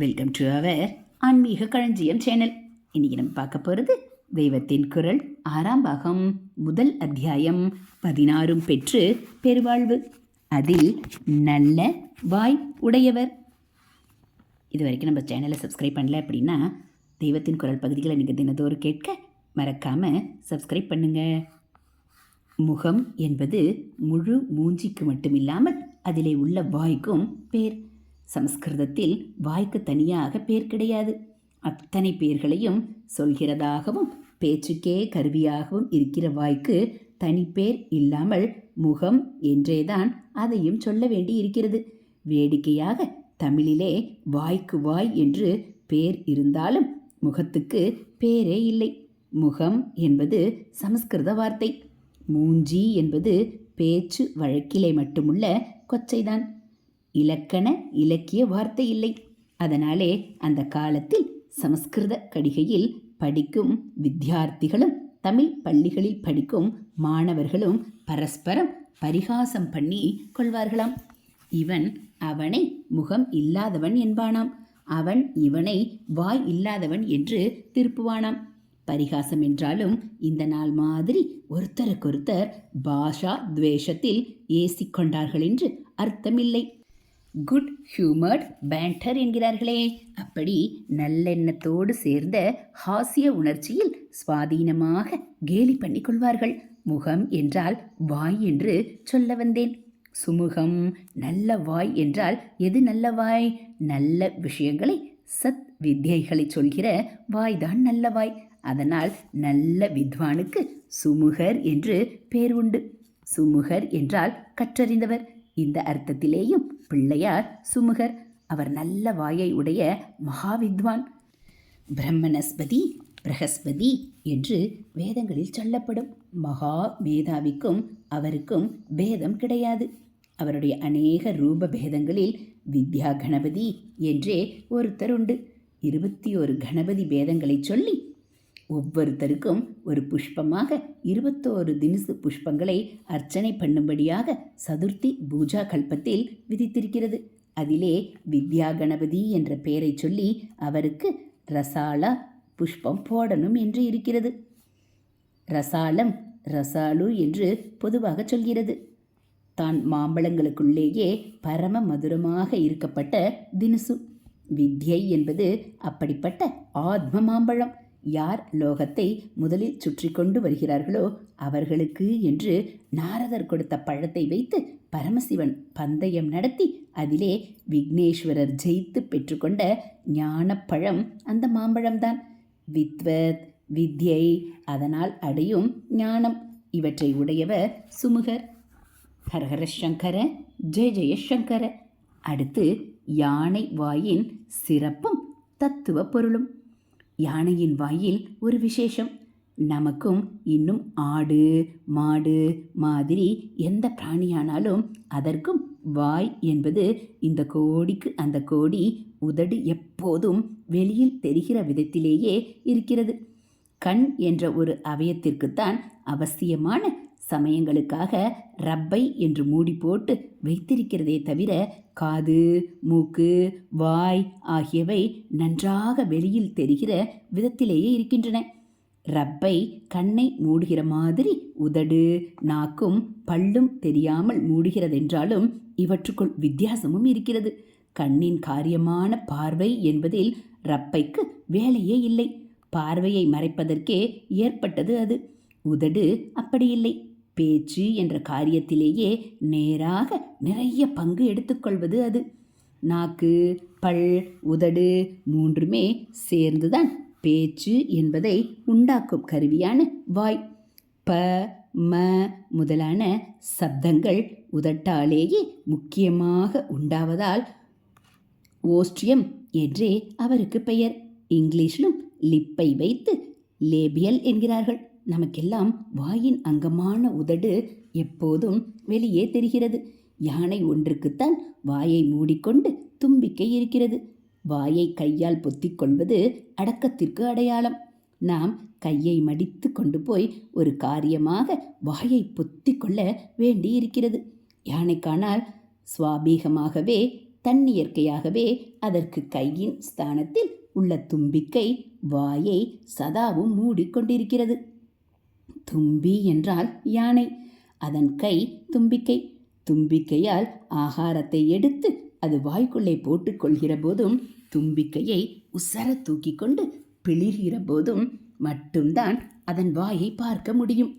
Welcome to our ஆன்மீக களஞ்சியம் channel. இன்னைக்கு நம்ம பார்க்க போகிறது தெய்வத்தின் குரல் ஆறாம் பாகம் முதல் அத்தியாயம் பதினாறும் பெற்று பெருவாழ்வு. அதில் நல்ல வாய் உடையவர். இது வரைக்கும் நம்ம சேனலை சப்ஸ்கிரைப் பண்ணல அப்படின்னா தெய்வத்தின் குரல் பகுதிகளை நீங்கள் தினத்தோறும் கேட்க மறக்காமல் சப்ஸ்கிரைப் பண்ணுங்கள் முகம் என்பது முழு மூஞ்சிக்கு மட்டுமில்லாமல் அதிலே உள்ள வாய்க்கும் பேர். சமஸ்கிருதத்தில் வாய்க்கு தனியாக பேர் கிடையாது. அத்தனை பேர்களையும் சொல்கிறதாகவும் பேச்சுக்கே கருவியாகவும் இருக்கிற வாய்க்கு தனிப்பேர் இல்லாமல் முகம் என்றேதான் அதையும் சொல்ல வேண்டி இருக்கிறது வேடிக்கையாக தமிழிலே வாய்க்கு வாய் என்று பேர் இருந்தாலும் முகத்துக்கு பேரே இல்லை. முகம் என்பது சமஸ்கிருத வார்த்தை. மூஞ்சி என்பது பேச்சு வழக்கிலே மட்டுமுள்ள கொச்சைதான். இலக்கண இலக்கிய வார்த்தை இல்லை. அதனாலே அந்த காலத்தில் சமஸ்கிருத கடிகையில் படிக்கும் வித்தியார்த்திகளும் தமிழ் பள்ளிகளில் படிக்கும் மாணவர்களும் பரஸ்பரம் பரிகாசம் பண்ணி கொள்வார்களாம். இவன் அவனை முகம் இல்லாதவன் என்பானாம். அவன் இவனை வாய் இல்லாதவன் என்று திருப்புவானாம். பரிகாசம் என்றாலும் இந்த நாள் மாதிரி ஒருத்தருக்கொருத்தர் பாஷா துவேஷத்தில் ஏசிக்கொண்டார்கள் என்று அர்த்தமில்லை. குட் ஹியூமர்ட் பேண்டர் என்கிறார்களே. அப்படி நல்லெண்ணத்தோடு சேர்ந்த ஹாஸ்ய உணர்ச்சியில் சுவாதீனமாக கேலி பண்ணி கொள்வார்கள். முகம் என்றால் வாய் என்று சொல்ல வந்தேன். சுமுகம் நல்ல வாய் என்றால் எது நல்ல வாய்? நல்ல விஷயங்களை சத் வித்யைகளை சொல்கிற வாய்தான் நல்ல வாய். அதனால் நல்ல வித்வானுக்கு சுமுகர் என்று பேர் உண்டு. சுமுகர் என்றால் கற்றறிந்தவர். இந்த அர்த்தத்திலேயும் பிள்ளையார் சுமுகர் அவர் நல்ல வாயை உடைய மகாவித்வான். பிரம்மனஸ்பதி பிரகஸ்பதி என்று வேதங்களில் சொல்லப்படும். மகா மேதாவிக்கும் அவருக்கும் பேதம் கிடையாது. அவருடைய அநேக ரூப பேதங்களில் வித்யா கணபதி என்றே ஒருத்தர் உண்டு இருபத்தி ஒரு கணபதி பேதங்களை சொல்லி ஒவ்வொருத்தருக்கும் ஒரு புஷ்பமாக இருபத்தோரு தினுசு புஷ்பங்களை அர்ச்சனை பண்ணும்படியாக சதுர்த்தி பூஜா கல்பத்தில் விதித்திருக்கிறது. அதிலே வித்யா கணபதி என்ற பெயரை சொல்லி அவருக்கு ரசாலா புஷ்பம் போடணும் என்று இருக்கிறது. ரசாலம் ரசாலு என்று பொதுவாக சொல்கிறது. தான் மாம்பழங்களுக்குள்ளேயே பரம மதுரமாக இருக்கப்பட்ட தினுசு. வித்யை என்பது அப்படிப்பட்ட ஆத்ம மாம்பழம். யார் லோகத்தை முதலில் சுற்றி கொண்டு வருகிறார்களோ அவர்களுக்கு என்று நாரதர் கொடுத்த பழத்தை வைத்து பரமசிவன் பந்தயம் நடத்தி அதிலே விக்னேஸ்வரர் ஜெயித்து பெற்றுக்கொண்ட ஞானப்பழம் அந்த மாம்பழம்தான். வித்வத் வித்யை அதனால் அடையும் ஞானம். இவற்றை உடையவர் சுமுகர். ஹரஹர சங்கர ஜெய ஜெய சங்கர. அடுத்து யானை வாயின் சிறப்பும் தத்துவ பொருளும். யானையின் வாயில் ஒரு விசேஷம். நமக்கும் இன்னும் ஆடு மாடு மாதிரி எந்த பிராணியானாலும் அதற்கும் வாய் என்பது இந்த கோடிக்கு அந்த கோடி உதடு எப்போதும் வெளியில் தெரிகிற விதத்திலேயே இருக்கிறது. கண் என்ற ஒரு அவயத்திற்குத்தான் அவசியமான சமயங்களுக்காக ரப்பை என்று மூடி போட்டு வைத்திருக்கிறதே தவிர காது மூக்கு வாய் ஆகியவை நன்றாக வெளியில் தெரிகிற விதத்திலேயே இருக்கின்றன. ரப்பை கண்ணை மூடுகிற மாதிரி உதடு நாக்கும் பல்லும் தெரியாமல் மூடுகிறதென்றாலும் இவற்றுக்குள் வித்தியாசமும் இருக்கிறது. கண்ணின் காரியமான பார்வை என்பதில் ரப்பைக்கு வேலையே இல்லை. பார்வையை மறைப்பதற்கே ஏற்பட்டது அது. உதடு அப்படி இல்லை பேச்சு என்ற காரியத்திலேயே நேராக நிறைய பங்கு எடுத்துக்கொள்வது அது. நாக்கு பல் உதடு மூன்றுமே சேர்ந்துதான் பேச்சு என்பதை உண்டாக்கும் கருவியான வாய். ப ம முதலான சப்தங்கள் உதட்டாலேயே முக்கியமாக உண்டாவதால் ஓஸ்ட்ரியம் என்றே அவருக்கு பெயர். இங்கிலீஷிலும் லிப்பை வைத்து லேபியல் என்கிறார்கள். நமக்கெல்லாம் வாயின் அங்கமான உதடு எப்போதும் வெளியே தெரிகிறது. யானை ஒன்றுக்குத்தான் வாயை மூடிக்கொண்டு தும்பிக்கை இருக்கிறது. வாயை கையால் பொத்திக் கொள்வது அடக்கத்திற்கு அடையாளம். நாம் கையை மடித்து கொண்டு போய் ஒரு காரியமாக வாயை பொத்தி கொள்ள வேண்டியிருக்கிறது. யானைக்கானால் சுவாபீகமாகவே தன்னியற்கையாகவே அதற்கு கையின் ஸ்தானத்தில் உள்ள தும்பிக்கை வாயை சதாவும் மூடிக்கொண்டிருக்கிறது. தும்பி என்றால் யானை. அதன் கை தும்பிக்கை. தும்பிக்கையால் ஆகாரத்தை எடுத்து அது வாய்க்குள்ளே போட்டுக்கொள்கிற போதும் தும்பிக்கையை உசர தூக்கி கொண்டு பிளிர்கிற போதும் மட்டும்தான் அதன் வாயை பார்க்க முடியும்.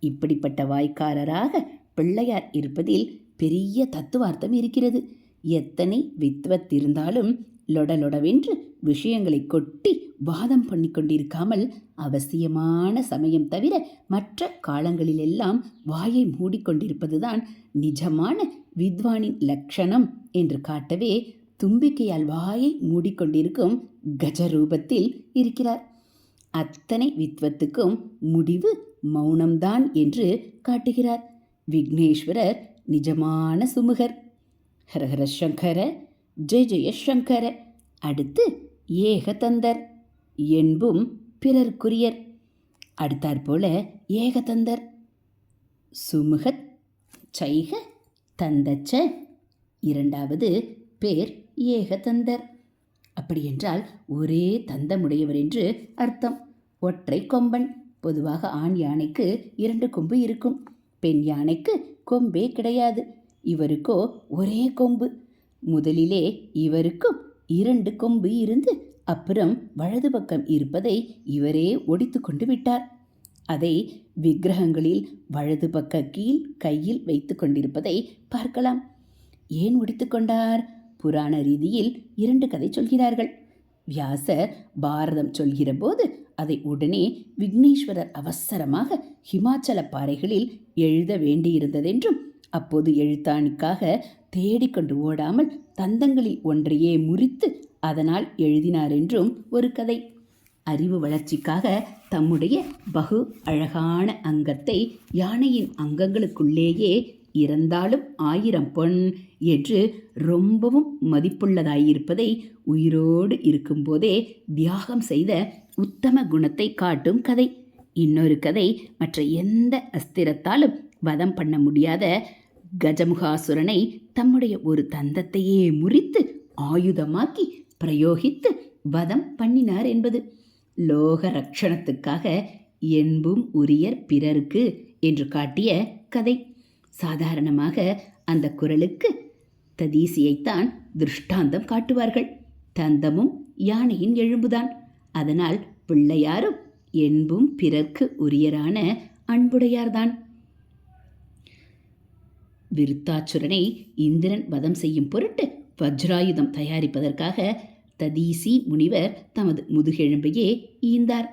இப்படிப்பட்ட வாய்க்காரராக பிள்ளையார் இருப்பதில் பெரிய தத்துவார்த்தம் இருக்கிறது. எத்தனை வித்வத் இருந்தாலும் லொடலொடவென்று விஷயங்களை கொட்டி வாதம் பண்ணி கொண்டிருக்காமல் அவசியமான சமயம் தவிர மற்ற காலங்களிலெல்லாம் வாயை மூடிக்கொண்டிருப்பதுதான் நிஜமான வித்வானின் லட்சணம் என்று காட்டவே தும்பிக்கையால் வாயை மூடிக்கொண்டிருக்கும் கஜரூபத்தில் இருக்கிறார். அத்தனை வித்வத்துக்கும் முடிவு மௌனம்தான் என்று காட்டுகிறார். விக்னேஸ்வரர் நிஜமான சுமுகர். ஹரஹர சங்கர ஜெய ஜெயசங்கர அடுத்து ஏகதந்தர் என்பும் பிறர்க்குரியர். அடுத்தாற்போல ஏகதந்தர். சுமுகத் சைக தந்தச்ச இரண்டாவது பேர் ஏகதந்தர். அப்படியென்றால் ஒரே தந்தமுடையவர் என்று அர்த்தம். ஒற்றை கொம்பன் பொதுவாக ஆண் யானைக்கு இரண்டு கொம்பு இருக்கும். பெண் யானைக்கு கொம்பே கிடையாது. இவருக்கோ ஒரே கொம்பு. முதலிலே இவருக்கும் இரண்டு கொம்பு இருந்து அப்புறம் வலது பக்கம் இருப்பதை இவரே ஒடித்து கொண்டு விட்டார். அதை விக்கிரகங்களில் வலது பக்க கீழ் கையில் வைத்து கொண்டிருப்பதை பார்க்கலாம். ஏன் ஒடித்து கொண்டார்? புராண ரீதியில் இரண்டு கதை சொல்கிறார்கள். வியாசர் பாரதம் சொல்கிற போது அதை உடனே விக்னேஸ்வரர் அவசரமாக ஹிமாச்சல பாறைகளில் எழுத வேண்டியிருந்ததென்றும் அப்போது எழுத்தாணிக்காக தேடிக்கொண்டு ஓடாமல் தந்தங்களில் ஒன்றையே முறித்து அதனால் எழுதினார் என்றும் ஒரு கதை. அறிவு வளர்ச்சிக்காக தம்முடைய பகு அழகான அங்கத்தை யானையின் அங்கங்களுக்குள்ளேயே இறந்தாலும் ஆயிரம் பொன் என்று ரொம்பவும் மதிப்புள்ளதாயிருப்பதை உயிரோடு இருக்கும்போதே தியாகம் செய்த உத்தம குணத்தை காட்டும் கதை. இன்னொரு கதை மற்ற எந்த அஸ்திரத்தாலும் வதம் பண்ண முடியாத கஜமுகாசுரனை தம்முடைய ஒரு தந்தத்தையே முறித்து ஆயுதமாக்கி பிரயோகித்து வதம் பண்ணினார் என்பது. லோக ரட்சணத்துக்காக என்பும் உரியர் பிறருக்கு என்று காட்டிய கதை. சாதாரணமாக அந்த குரலுக்கு ததீசியைத்தான் திருஷ்டாந்தம் காட்டுவார்கள். தந்தமும் யானையின் எழும்புதான். அதனால் பிள்ளையாரும் என்பும் பிறர்க்கு உரியரான அன்புடையார்தான். விருத்தாச்சுரனை இந்திரன் வதம் செய்யும் பொருட்டு வஜ்ராயுதம் தயாரிப்பதற்காக ததீசி முனிவர் தமது முதுகெழும்பையே ஈந்தார்.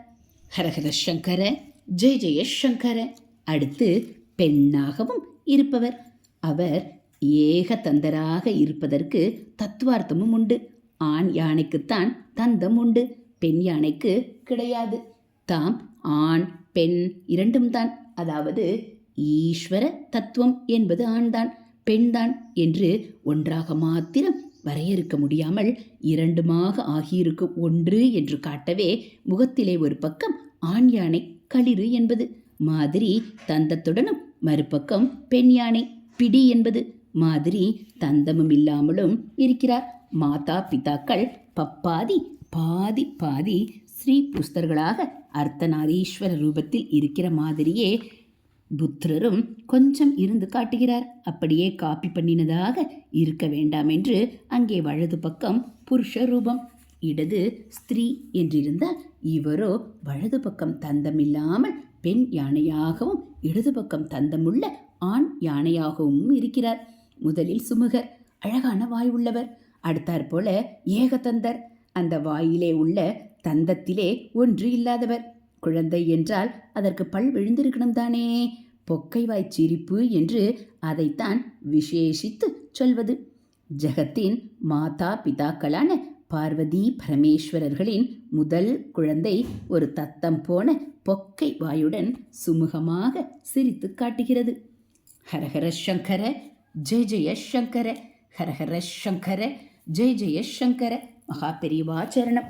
ஹரஹர சங்கர ஜெய ஜெய சங்கர. அடுத்து பெண்ணாகவும் இருப்பவர். அவர் ஏகதந்தராக இருப்பதற்கு தத்துவார்த்தமும் உண்டு. ஆண் யானைக்குத்தான் தந்தம் உண்டு. பெண் யானைக்கு கிடையாது. தாம் ஆண் பெண் இரண்டும் தான் அதாவது ஈஸ்வர தத்துவம் என்பது ஆண்தான் பெண்தான் என்று ஒன்றாக மாத்திரம் வரையறுக்க முடியாமல் இரண்டுமாக ஆகியிருக்கும் ஒன்று என்று காட்டவே முகத்திலே ஒரு பக்கம் ஆண் யானை களிறு என்பது மாதிரி தந்தத்துடனும் மறுபக்கம் பெண் யானை பிடி என்பது மாதிரி தந்தமும் இல்லாமலும் இருக்கிறார். மாதா பிதாக்கள் பப்பாதி பாதி பாதி ஸ்ரீ புஸ்தர்களாக அர்த்தநாரீஸ்வர ரூபத்தில் இருக்கிற மாதிரியே புத்திரரும் கொஞ்சம் இருந்து காட்டுகிறார். அப்படியே காப்பி பண்ணினதாக இருக்க வேண்டாம் என்று அங்கே வலது பக்கம் புருஷ ரூபம் இடது ஸ்திரீ என்றிருந்தால் இவரோ வலது பக்கம் தந்தமில்லாமல் பெண் யானையாகவும் இடது பக்கம் தந்தமுள்ள ஆண் யானையாகவும் இருக்கிறார். முதலில் சுமுகர் அழகான வாய் உள்ளவர். அடுத்தாற்போல ஏகதந்தர். அந்த வாயிலே உள்ள தந்தத்திலே ஒன்று இல்லாதவர். குழந்தை என்றால் அதற்கு பல் விழுந்திருக்கணும் தானே? பொக்கைவாய் சிரிப்பு என்று அதைத்தான் விசேஷித்து சொல்வது. ஜெகத்தின் மாதா பிதாக்களான பார்வதி பரமேஸ்வரர்களின் முதல் குழந்தை ஒரு தத்தம் போன பொக்கை வாயுடன் சுமுகமாக சிரித்து காட்டுகிறது. ஹரஹர சங்கர ஜெய ஜெய சங்கர ஹரஹர சங்கர ஜெய ஜெய சங்கர. மகா பெரியவா சரணம்.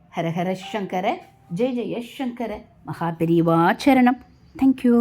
ஹரஹர சங்கர ஜெய ஜெய சங்கர மகா தேங்க்யூ